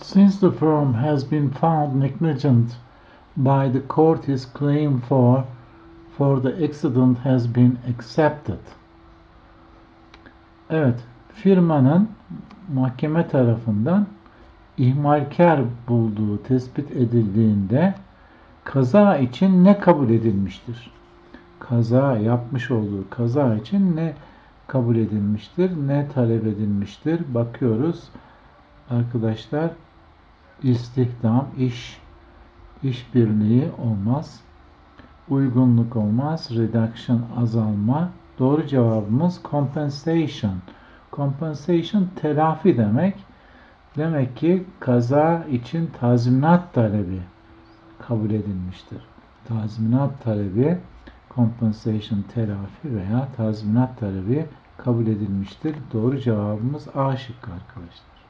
Since the firm has been found negligent by the court his claim for for the accident has been accepted. Evet, firmanın mahkeme tarafından ihmalkar bulduğu tespit edildiğinde kaza için ne kabul edilmiştir? Kaza yapmış olduğu kaza için ne kabul edilmiştir, ne talep edilmiştir? Bakıyoruz. Arkadaşlar istihdam, iş, işbirliği olmaz. Uygunluk olmaz. Reduction azalma. Doğru cevabımız compensation. Compensation telafi demek. Demek ki kaza için tazminat talebi kabul edilmiştir. Tazminat talebi compensation telafi veya tazminat talebi kabul edilmiştir. Doğru cevabımız A şıkkı arkadaşlar.